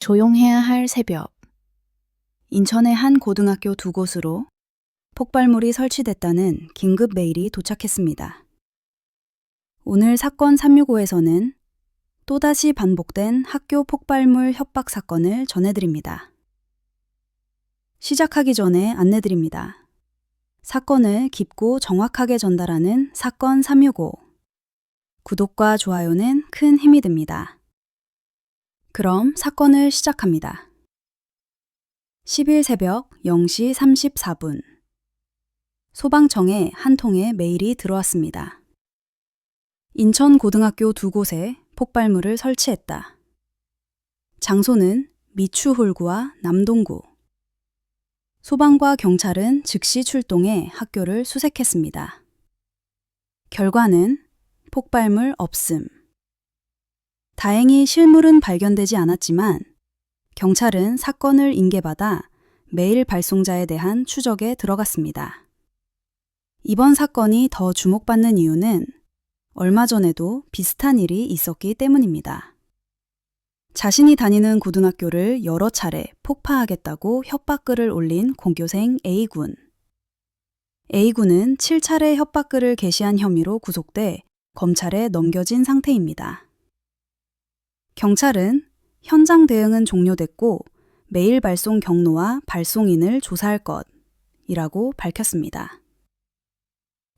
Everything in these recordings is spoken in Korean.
조용해야 할 새벽. 인천의 한 고등학교 두 곳으로 폭발물이 설치됐다는 긴급 메일이 도착했습니다. 오늘 사건 365에서는 또다시 반복된 학교 폭발물 협박 사건을 전해드립니다. 시작하기 전에 안내드립니다. 사건을 깊고 정확하게 전달하는 사건 365. 구독과 좋아요는 큰 힘이 됩니다. 그럼 사건을 시작합니다. 10일 새벽 0시 34분. 소방청에 한 통의 메일이 들어왔습니다. 인천 고등학교 두 곳에 폭발물을 설치했다. 장소는 미추홀구와 남동구. 소방과 경찰은 즉시 출동해 학교를 수색했습니다. 결과는 폭발물 없음. 다행히 실물은 발견되지 않았지만 경찰은 사건을 인계받아 메일 발송자에 대한 추적에 들어갔습니다. 이번 사건이 더 주목받는 이유는 얼마 전에도 비슷한 일이 있었기 때문입니다. 자신이 다니는 고등학교를 여러 차례 폭파하겠다고 협박글을 올린 공교생 A군. A군은 7차례 협박글을 게시한 혐의로 구속돼 검찰에 넘겨진 상태입니다. 경찰은 현장 대응은 종료됐고 메일 발송 경로와 발송인을 조사할 것이라고 밝혔습니다.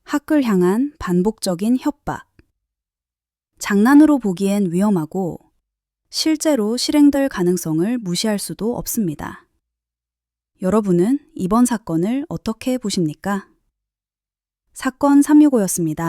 학을 향한 반복적인 협박. 장난으로 보기엔 위험하고 실제로 실행될 가능성을 무시할 수도 없습니다. 여러분은 이번 사건을 어떻게 보십니까? 사건 365였습니다.